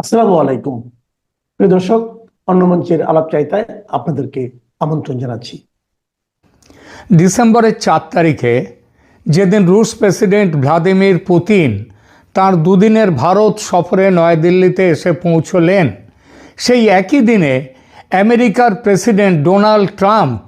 আসসালামু আলাইকুম। প্রিয় দর্শক, অন্য মঞ্চের আলাপ চাইতায় আপনাদেরকে আমন্ত্রণ জানাচ্ছি। ডিসেম্বরের চার তারিখে যেদিন রুশ প্রেসিডেন্ট ভ্লাদিমির পুতিন তার দুদিনের ভারত সফরে নয়াদিল্লিতে এসে পৌঁছলেন, সেই একই দিনে আমেরিকার প্রেসিডেন্ট ডোনাল্ড ট্রাম্প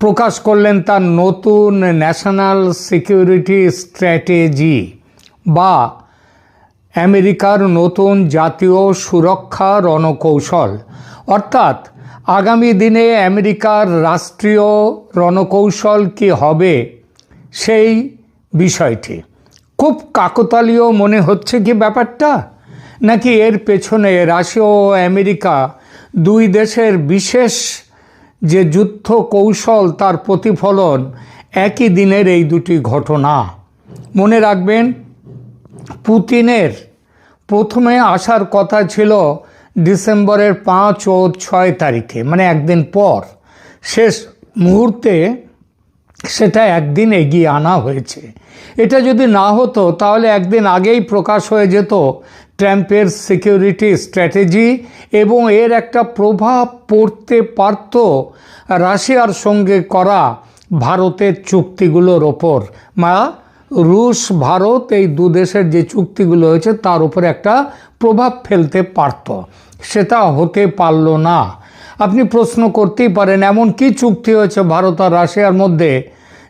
প্রকাশ করলেন তার নতুন ন্যাশনাল সিকিউরিটি স্ট্র্যাটেজি বা আমেরিকার নতুন জাতীয় সুরক্ষা রণকৌশল। অর্থাৎ, আগামী দিনে আমেরিকার রাষ্ট্রীয় রণকৌশল কি হবে? সেই বিষয়টি। খুব কাকতালীয় মনে হচ্ছে কি ব্যাপারটা? নাকি এর পেছনে রাশিয়া ও আমেরিকা দুই দেশের বিশেষ যে যুদ্ধ কৌশল তার প্রতিফলন একই দিনের এই দুটি ঘটনা। মনে রাখবেন পুতিনের প্রথমে আসার কথা ছিল ডিসেম্বরের পাঁচ ও ছয় তারিখে মানে একদিন পর। শেষ মুহূর্তে সেটা একদিন এগিয়ে আনা হয়েছে। এটা যদি না হতো, তাহলে একদিন আগেই প্রকাশ হয়ে যেত ট্রাম্পের সিকিউরিটি স্ট্র্যাটেজি এবং এর একটা প্রভাব পড়তে পারত রাশিয়ার সঙ্গে করা ভারতের চুক্তিগুলোর ওপর। মা রুশ, ভারত এই দু দেশের যে চুক্তিগুলো হয়েছে, তার উপর একটা প্রভাব ফেলতে পারত। সেটা হতে পারল না। আপনি প্রশ্ন করতেই পারেন, এমন কি চুক্তি হয়েছে ভারত আর রাশিয়ার মধ্যে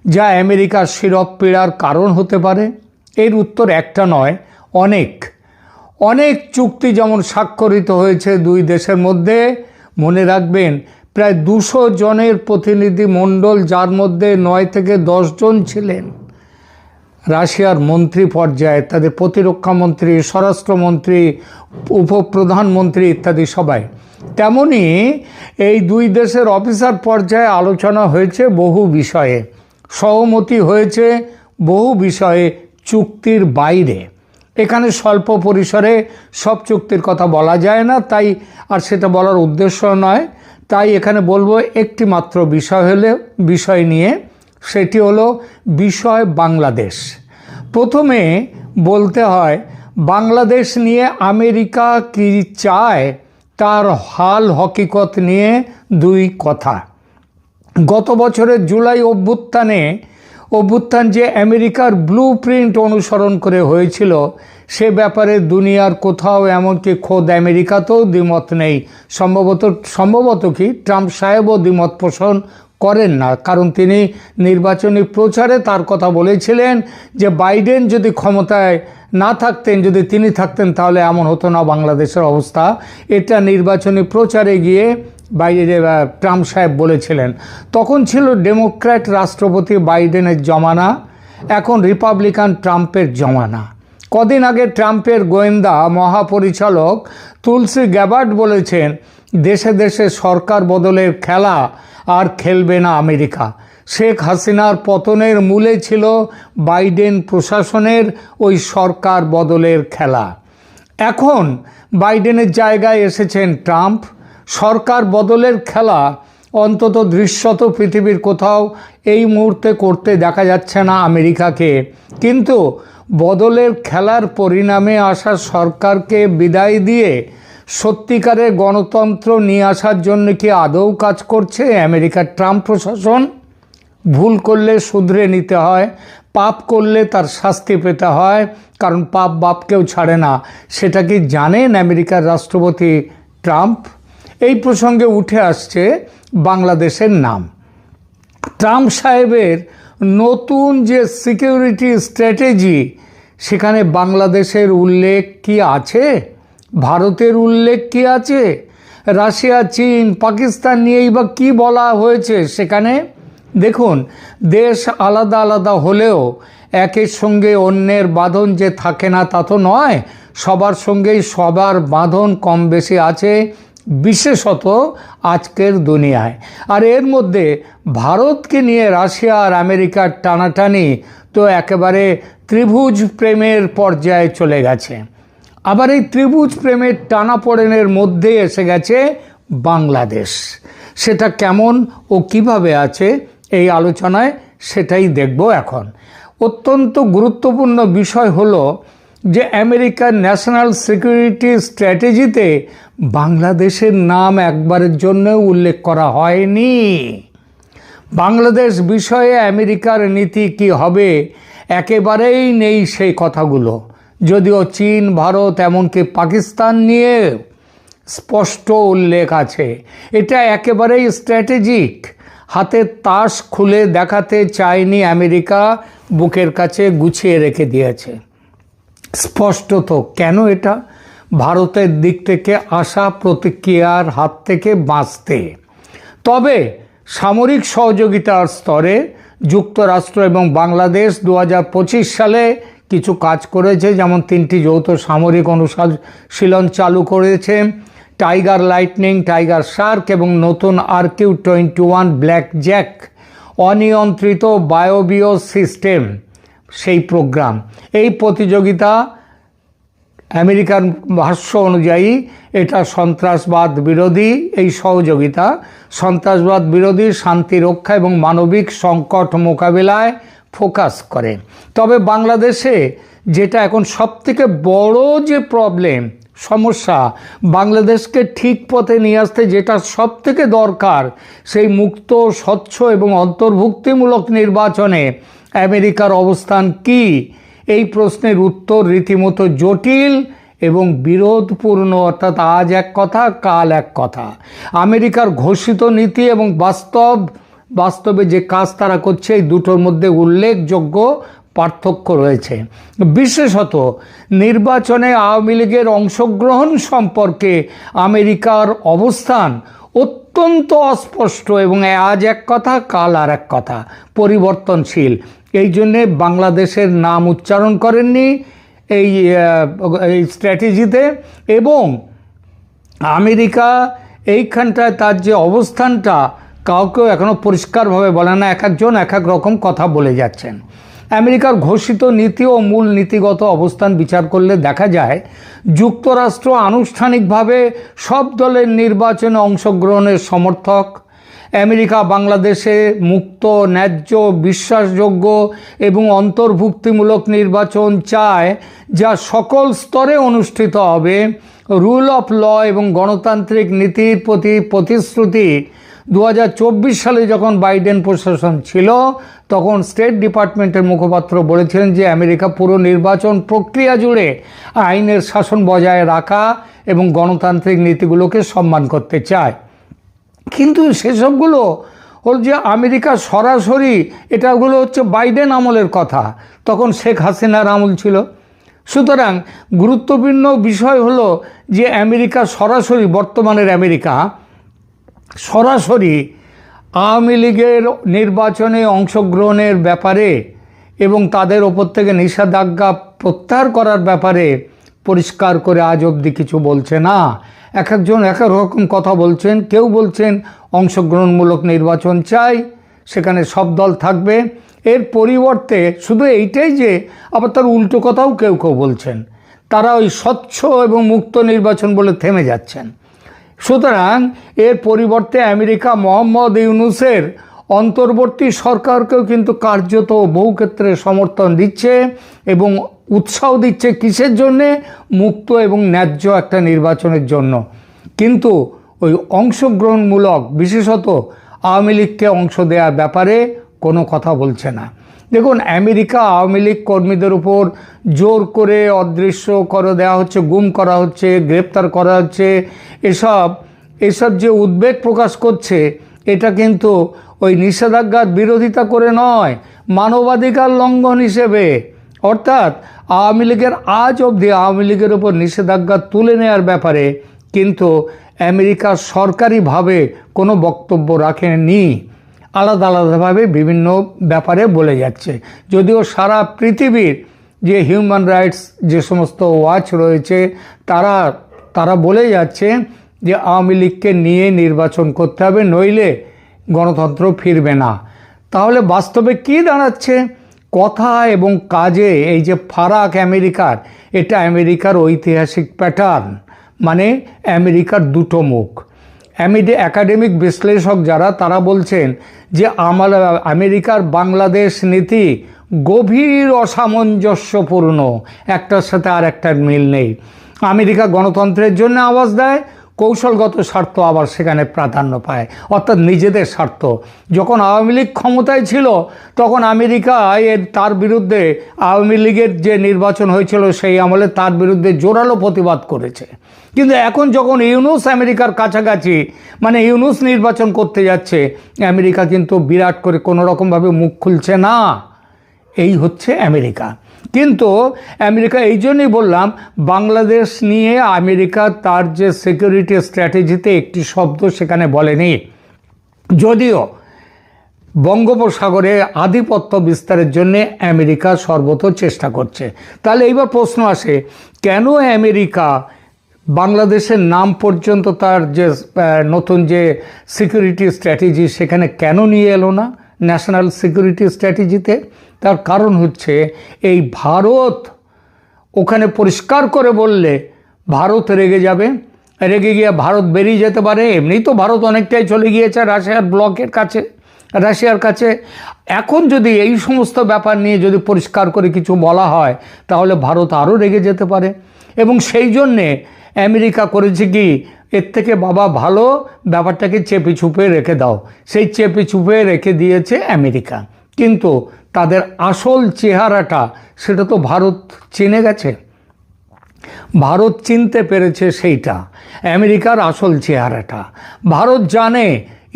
যা আমেরিকার শিরপ পীড়ার কারণ হতে পারে? এর উত্তর একটা নয়, অনেক। অনেক চুক্তি যেমন স্বাক্ষরিত হয়েছে দুই দেশের মধ্যে, মনে রাখবেন, প্রায় দুশো জনের প্রতিনিধি মণ্ডল যার মধ্যে নয় থেকে জন ছিলেন। রাশিয়ার মন্ত্রী পর্যায়ে তাদের প্রতিরক্ষা মন্ত্রী, স্বরাষ্ট্রমন্ত্রী, উপপ্রধানমন্ত্রী ইত্যাদি সবাই। তেমনি এই দুই দেশের অফিসার পর্যায়ে আলোচনা হয়েছে বহু বিষয়ে। সহমতি হয়েছে বহু বিষয়ে চুক্তির বাইরে। এখানে স্বল্প পরিসরে সব চুক্তির কথা বলা যায় না, তাই আর সেটা বলার উদ্দেশ্য নয়। তাই এখানে বলব একটি মাত্র বিষয় হলে, বিষয় নিয়ে সেটি হলো বিষয় বাংলাদেশ। প্রথমে বলতে হয়, বাংলাদেশ নিয়ে আমেরিকা কি চায়, তার হাল হকিকত নিয়ে দুই কথা। গত বছরের জুলাই অভ্যুত্থানে, অভ্যুত্থান যে আমেরিকার ব্লু প্রিন্ট অনুসরণ করে হয়েছিল, সে ব্যাপারে দুনিয়ার কোথাও এমনকি খোদ আমেরিকাতেও দ্বিমত নেই। সম্ভবত সম্ভবত কি? ট্রাম্প সাহেবও দ্বিমত পোষণ করেন না। কারণ তিনি নির্বাচনী প্রচারে তার কথা বলেছিলেন যে বাইডেন যদি ক্ষমতায় না থাকতেন, যদি তিনি থাকতেন, তাহলে এমন হতো না বাংলাদেশের অবস্থা। এটা নির্বাচনী প্রচারে গিয়ে বাইরে ট্রাম্প সাহেব বলেছিলেন। তখন ছিল ডেমোক্র্যাট রাষ্ট্রপতি বাইডেনের জমানা, এখন রিপাবলিকান ট্রাম্পের জমানা। কদিন আগে ট্রাম্পের গোয়েন্দা মহাপরিচালক তুলসী গ্যাবার্ড বলেছেন, দেশে দেশে সরকার বদলের খেলা আর খেলবে না আমেরিকা। শেখ হাসিনার পতনের মূলে ছিল বাইডেন প্রশাসনের ওই সরকার বদলের খেলা। এখন বাইডেনের জায়গায় এসেছেন ট্রাম্প। সরকার বদলের খেলা অন্তত দৃশ্যত পৃথিবীর কোথাও এই মুহূর্তে করতে দেখা যাচ্ছে না আমেরিকাকে। কিন্তু বদলের খেলার পরিণামে আসা সরকারকে বিদায় দিয়ে সত্যিকারের গণতন্ত্র নিয়ে আসার জন্য কি আদৌ কাজ করছে আমেরিকার ট্রাম্প প্রশাসন? ভুল করলে শুধরে নিতে হয়, পাপ করলে তার শাস্তি পেতে হয়, কারণ পাপ বাপকেও ছাড়ে না। সেটা কি জানেন আমেরিকার রাষ্ট্রপতি ট্রাম্প? এই প্রসঙ্গে উঠে আসছে বাংলাদেশের নাম। ট্রাম্প সাহেবের নতুন যে সিকিউরিটি স্ট্র্যাটেজি, সেখানে বাংলাদেশের উল্লেখ কি আছে? ভারতের উল্লেখ কি আছে? রাশিয়া, চীন, পাকিস্তান নিয়েই বা কী বলা হয়েছে সেখানে? দেখুন, দেশ আলাদা আলাদা হলেও একের সঙ্গে অন্যের বাঁধন যে থাকে না তা তো নয়, সবার সঙ্গেই সবার বাঁধন কম বেশি আছে, বিশেষত আজকের দুনিয়ায়। আর এর মধ্যে ভারতকে নিয়ে রাশিয়া আর আমেরিকার টানাটানি তো একেবারে ত্রিভুজ প্রেমের পর্যায়ে চলে গেছে। আবার এই ত্রিভুজ প্রেমের টানাপোড়েনের মধ্যে এসে গেছে বাংলাদেশ। সেটা কেমন ও কীভাবে আছে এই আলোচনায় সেটাই দেখব এখন। অত্যন্ত গুরুত্বপূর্ণ বিষয় হলো যে আমেরিকার ন্যাশনাল সিকিউরিটি স্ট্র্যাটেজিতে বাংলাদেশের নাম একবারের জন্য উল্লেখ করা হয়নি। বাংলাদেশ বিষয়ে আমেরিকার নীতি কি হবে? একেবারেই নেই সেই কথাগুলো। যদিও চীন, ভারত, এমনকি পাকিস্তান নিয়ে স্পষ্ট উল্লেখ আছে। এটা একেবারেই স্ট্র্যাটেজিক। হাতের তাস খুলে দেখাতে চায়নি আমেরিকা, বুকের কাছে গুছিয়ে রেখে দিয়েছে। স্পষ্টত কেন এটা? ভারতের দিক থেকে আসা প্রতিক্রিয়ার হাত থেকে বাঁচতে। তবে সামরিক সহযোগিতার স্তরে যুক্তরাষ্ট্র এবং বাংলাদেশ দু হাজার পঁচিশ সালে কিছু কাজ করেছে, যেমন তিনটি যৌথ সামরিক অনুশীলন চালু করেছে টাইগার লাইটনিং টাইগার শার্ক এবং নতুন RQ twenty one black Jack অনিয়ন্ত্রিত বায়োবিও সিস্টেম সেই প্রোগ্রাম। এই প্রতিযোগিতা আমেরিকার ভাষ্য অনুযায়ী এটা সন্ত্রাসবাদ বিরোধী। এই সহযোগিতা সন্ত্রাসবাদ বিরোধী, শান্তি রক্ষা এবং মানবিক সংকট মোকাবিলায় ফোকাস করে। তবে বাংলাদেশে যেটা এখন সবথেকে বড় যে প্রবলেম সমস্যা, বাংলাদেশকে ঠিক পথে নিয়ে আসতে যেটা সব থেকে দরকার, সেই মুক্ত, স্বচ্ছ এবং অন্তর্ভুক্তিমূলক নির্বাচনে আমেরিকার অবস্থান কি? এই প্রশ্নের উত্তর রীতিমতো জটিল এবং বিরোধপূর্ণ, অর্থাৎ আজ এক কথা, কাল এক কথা। আমেরিকার ঘোষিত নীতি এবং বাস্তব বাস্তবে যে কাজ তারা করছে, এই দুটোর মধ্যে উল্লেখযোগ্য পার্থক্য রয়েছে। বিশেষত নির্বাচনে আওয়ামী লীগের অংশগ্রহণ সম্পর্কে আমেরিকার অবস্থান অত্যন্ত অস্পষ্ট এবং আজ এক কথা, কাল আর এক কথা, পরিবর্তনশীল। এই জন্যে বাংলাদেশের নাম উচ্চারণ করেননি এই এই স্ট্র্যাটেজিতে এবং আমেরিকা এইখানটায় তার যে অবস্থানটা কাউকেও এখনও পরিষ্কারভাবে বলে না, এক একজন এক এক রকম কথা বলে যাচ্ছেন। আমেরিকার ঘোষিত নীতি ও মূল নীতিগত অবস্থান বিচার করলে দেখা যায়, যুক্তরাষ্ট্র আনুষ্ঠানিকভাবে সব দলের নির্বাচনে অংশগ্রহণের সমর্থক। আমেরিকা বাংলাদেশে মুক্ত, ন্যায্য, বিশ্বাসযোগ্য এবং অন্তর্ভুক্তিমূলক নির্বাচন চায়, যা সকল স্তরে অনুষ্ঠিত হবে। রুল অফ ল এবং গণতান্ত্রিক নীতির প্রতি প্রতিশ্রুতি দু হাজার চব্বিশ সালে যখন বাইডেন প্রশাসন ছিল, তখন স্টেট ডিপার্টমেন্টের মুখপাত্র বলেছিলেন যে আমেরিকা পুরো নির্বাচন প্রক্রিয়া জুড়ে আইনের শাসন বজায় রাখা এবং গণতান্ত্রিক নীতিগুলোকে সম্মান করতে চায়। কিন্তু সেসবগুলো হল যে আমেরিকা সরাসরি, এটাগুলো হচ্ছে বাইডেন আমলের কথা, তখন শেখ হাসিনার আমল ছিল। সুতরাং গুরুত্বপূর্ণ বিষয় হলো যে আমেরিকা সরাসরি, বর্তমানের আমেরিকা সরাসরি আওয়ামী লীগের নির্বাচনে অংশগ্রহণের ব্যাপারে এবং তাদের ওপর থেকে নিষেধাজ্ঞা প্রত্যাহার করার ব্যাপারে পরিষ্কার করে আজ অবধি কিছু বলছে না। এক একজন এক এক রকম কথা বলছেন, কেউ বলছেন অংশগ্রহণমূলক নির্বাচন চাই, সেখানে সব দল থাকবে। এর পরিবর্তে শুধু এইটাই যে, আবার তার উল্টো কথাও কেউ কেউ বলছেন। তারা ওই স্বচ্ছ এবং মুক্ত নির্বাচন বলে থেমে যাচ্ছেন। সুতরাং এর পরিবর্তে আমেরিকা মোহাম্মদ ইউনুসের অন্তর্বর্তী সরকারকেও কিন্তু কার্যত বহু ক্ষেত্রে সমর্থন দিচ্ছে এবং উৎসাহ দিচ্ছে কিসের জন্যে? মুক্ত এবং ন্যায্য একটা নির্বাচনের জন্য। কিন্তু ওই অংশগ্রহণমূলক, বিশেষত আওয়ামী লীগকে অংশ দেওয়ার ব্যাপারে কোনো কথা বলছে না। দেখুন, আমেরিকা আওয়ামী লীগ কর্মীদের উপর জোর করে অদৃশ্য করে দেওয়া হচ্ছে, গুম করা হচ্ছে, গ্রেপ্তার করা হচ্ছে। এসব এসব যে উদ্বেগ প্রকাশ করছে, এটা কিন্তু ওই নিষেধাজ্ঞার বিরোধিতা করে নয়, মানবাধিকার লঙ্ঘন হিসেবে। অর্থাৎ আওয়ামী লীগের আজ অবধি আওয়ামী লীগের উপর নিষেধাজ্ঞা তুলে নেওয়ার ব্যাপারে কিন্তু আমেরিকা সরকারিভাবে কোনো বক্তব্য রাখেনি। আলাদা আলাদাভাবে বিভিন্ন ব্যাপারে বলে যাচ্ছে। যদিও সারা পৃথিবীর যে হিউম্যান রাইটস যে সমস্ত ওয়াচ রয়েছে, তারা তারা বলে যাচ্ছে যে আওয়ামী লীগকে নিয়ে নির্বাচন করতে হবে, নইলে গণতন্ত্র ফিরবে না। তাহলে বাস্তবে কি দাঁড়াচ্ছে? কথা এবং কাজে এই যে ফারাক আমেরিকার, এটা আমেরিকার ঐতিহাসিক প্যাটার্ন মানে আমেরিকার দুটো মুখ। অ্যামিডি একাডেমিক বিশ্লেষক যারা, তারা বলছেন যে আমার আমেরিকার বাংলাদেশ নীতি গভীর অসামঞ্জস্যপূর্ণ। একটার সাথে আর একটার মিল নেই। আমেরিকা গণতন্ত্রের জন্য আওয়াজ দেয় কৌশলগত স্বার্থ আবার সেখানে প্রাধান্য পায়। অর্থাৎ নিজেদের স্বার্থ। যখন আওয়ামী লীগ ক্ষমতায় ছিল, তখন আমেরিকা এর তার বিরুদ্ধে আওয়ামী লীগের যে নির্বাচন হয়েছিল সেই আমলে তার বিরুদ্ধে জোরালো প্রতিবাদ করেছে। কিন্তু এখন যখন ইউনুস আমেরিকার কাছাকাছি মানে ইউনুস নির্বাচন করতে যাচ্ছে, আমেরিকা কিন্তু বিরাট করে কোনো রকমভাবে মুখ খুলছে না। এই হচ্ছে আমেরিকা। কিন্তু আমেরিকা এই জন্যই বললাম, বাংলাদেশ নিয়ে আমেরিকা তার যে সিকিউরিটি স্ট্র্যাটেজিতে একটি শব্দ সেখানে বলেনি। যদিও বঙ্গোপসাগরে আধিপত্য বিস্তারের জন্য আমেরিকা সর্বত চেষ্টা করছে। তাহলে এইবার প্রশ্ন আসে, কেন আমেরিকা বাংলাদেশের নাম পর্যন্ত তার যে নতুন যে সিকিউরিটি স্ট্র্যাটেজি সেখানে কেন নিয়ে এলো না? ন্যাশনাল সিকিউরিটি স্ট্র্যাটেজিতে তার কারণ হচ্ছে এই ভারত ওখানে পরিষ্কার করে বললে ভারত রেগে যাবে। রেগে গিয়ে ভারত বেরিয়ে যেতে পারে। এমনি তো ভারত অনেকটাই চলে গিয়েছে রাশিয়ার ব্লকের কাছে, রাশিয়ার কাছে। এখন যদি এই সমস্ত ব্যাপার নিয়ে যদি পরিষ্কার করে কিছু বলা হয়, তাহলে ভারত আরও রেগে যেতে পারে। এবং সেই জন্যে আমেরিকা করেছে কি, এর থেকে বাবা ভালো ব্যাপারটাকে চেপে চুপে রেখে দাও। সেই চেপে চুপে রেখে দিয়েছে আমেরিকা। কিন্তু তাদের আসল চেহারাটা, সেটা তো ভারত চিনে গেছে। ভারত চিনতে পেরেছে সেইটা, আমেরিকার আসল চেহারাটা। ভারত জানে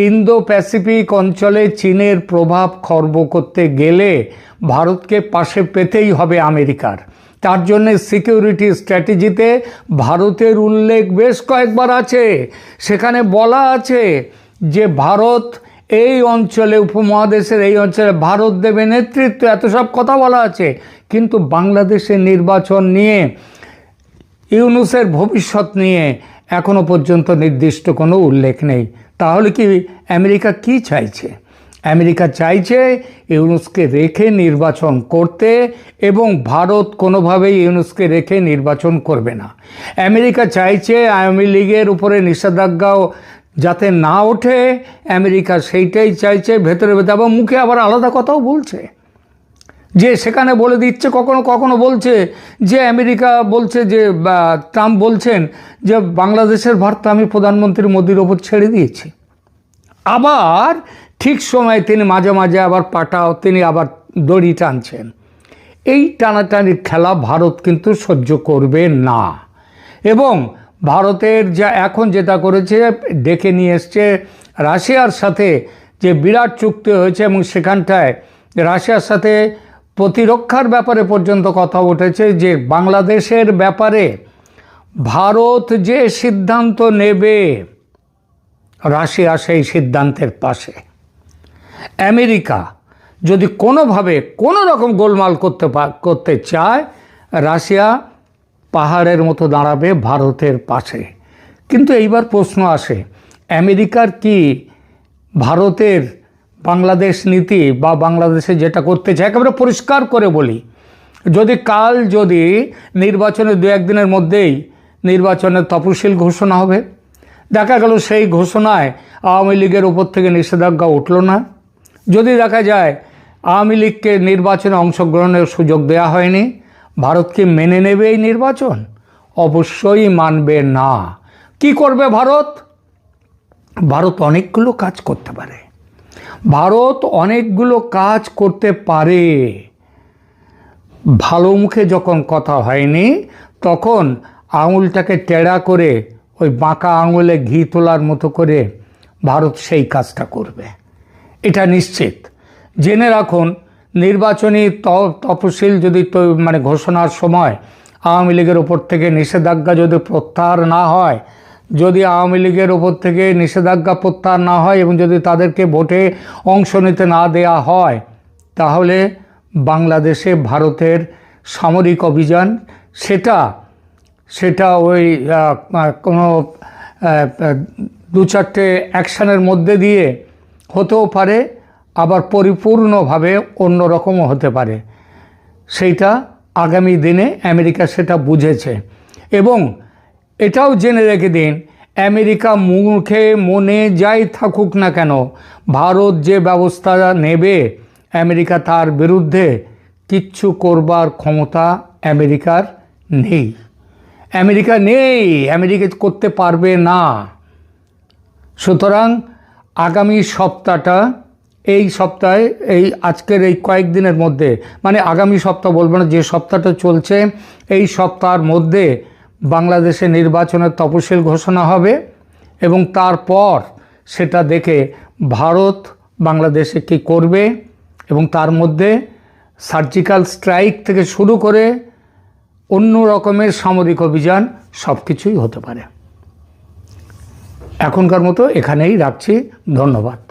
ইন্দো প্যাসিফিক অঞ্চলে চীনের প্রভাব খর্ব করতে গেলে ভারতকে পাশে পেতেই হবে আমেরিকার। তার জন্যে সিকিউরিটি স্ট্র্যাটেজিতে ভারতের উল্লেখ বেশ কয়েকবার আছে। সেখানে বলা আছে যে, ভারত এই অঞ্চলে, উপমহাদেশের এই অঞ্চলে ভারত দেবে নেতৃত্ব এত সব কথা বলা আছে। কিন্তু বাংলাদেশের নির্বাচন নিয়ে, ইউনুসের ভবিষ্যৎ নিয়ে এখনও পর্যন্ত নির্দিষ্ট কোনো উল্লেখ নেই। তাহলে কি আমেরিকা কি চাইছে? আমেরিকা চাইছে ইউনুসকে রেখে নির্বাচন করতে এবং ভারত কোনোভাবেই ইউনুসকে রেখে নির্বাচন করবে না। আমেরিকা চাইছে আওয়ামী লীগের উপরে নিষেধাজ্ঞাও যাতে না ওঠে, আমেরিকা সেইটাই চাইছে, ভেতরে ভেতরে। আবার মুখে আবার আলাদা কথাও বলছে। যে সেখানে বলে দিচ্ছে, কখনো কখনো বলছে যে আমেরিকা বলছে যে ট্রাম্প বলছেন যে, বাংলাদেশের ভার তো আমি প্রধানমন্ত্রী মোদির ওপর ছেড়ে দিয়েছি। আবার ঠিক সময়ে তিনি মাঝে মাঝে আবার পাটাও তিনি আবার দড়ি টানছেন। এই টানাটানির খেলা ভারত কিন্তু সহ্য করবে না। এবং ভারতের যা এখন যেটা করেছে ডেকে নিয়ে এসছে রাশিয়ার সাথে যে বিরাট চুক্তি হয়েছে এবং সেখানটায় রাশিয়ার সাথে প্রতিরক্ষার ব্যাপারে পর্যন্ত কথা উঠেছে যে বাংলাদেশের ব্যাপারে ভারত যে সিদ্ধান্ত নেবে, রাশিয়া সেই সিদ্ধান্তের পাশে। আমেরিকা যদি কোনোভাবে কোনো রকম গোলমাল করতে করতে চায়, রাশিয়া পাহাড়ের মতো দাঁড়াবে ভারতের পাশে। কিন্তু এইবার প্রশ্ন আসে, আমেরিকার কি ভারতের বাংলাদেশ নীতি বা বাংলাদেশে যেটা করতে চায় একেবারে পরিষ্কার করে বলি, যদি কাল যদি নির্বাচনের দু একদিনের মধ্যেই নির্বাচনের তপশিল ঘোষণা হবে, দেখা গেল সেই ঘোষণায় আওয়ামী লীগের উপর থেকে নিষেধাজ্ঞা উঠল না। যদি দেখা যায় আওয়ামী লীগকে নির্বাচনে অংশগ্রহণের সুযোগ দেওয়া হয়নি ভারত কি মেনে নেবে এই নির্বাচন? অবশ্যই মানবে না। কি করবে ভারত? ভারত অনেকগুলো কাজ করতে পারে। ভারত অনেকগুলো কাজ করতে পারে। ভালো মুখে যখন কথা হয়নি, তখন আঙুলটাকে টেড়া করে, ওই বাঁকা আঙুলে ঘি তোলার মতো করে ভারত সেই কাজটা করবে। এটা নিশ্চিত। জেনে রাখুন নির্বাচনী তফসিল যদি মানে ঘোষণার সময় আওয়ামী লীগের ওপর থেকে নিষেধাজ্ঞা যদি প্রত্যাহার না হয়, যদি আওয়ামী লীগের ওপর থেকে নিষেধাজ্ঞা প্রত্যাহার না হয় এবং যদি তাদেরকে ভোটে অংশ নিতে না দেয়া হয়, তাহলে বাংলাদেশে ভারতের সামরিক অভিযান, সেটা সেটা ওই কোনো দু চারটে অ্যাকশানের মধ্যে দিয়ে হতেও পারে। আবার পরিপূর্ণভাবে অন্যরকমও হতে পারে। সেইটা আগামী দিনে আমেরিকা সেটা বুঝেছে। এবং এটাও জেনে রেখে দিন, আমেরিকা মুখে মনে যাই থাকুক না কেন, ভারত যে ব্যবস্থা নেবে আমেরিকা তার বিরুদ্ধে, কিচ্ছু করবার ক্ষমতা আমেরিকার নেই। আমেরিকা নেই, আমেরিকা করতে পারবে না। সুতরাং আগামী সপ্তাহটা এই সপ্তাহে, এই আজকের এই কয়েকদিনের মধ্যে মানে আগামী সপ্তাহ বলব না, যে সপ্তাহটা চলছে, এই সপ্তাহের মধ্যে বাংলাদেশে নির্বাচনের তফসিল ঘোষণা হবে এবং তারপর সেটা দেখে ভারত বাংলাদেশে কী করবে এবং তার মধ্যে সার্জিক্যাল স্ট্রাইক থেকে শুরু করে অন্য রকমের সামরিক অভিযান সব কিছুই হতে পারে। এখনকার মতো এখানেই রাখছি। ধন্যবাদ।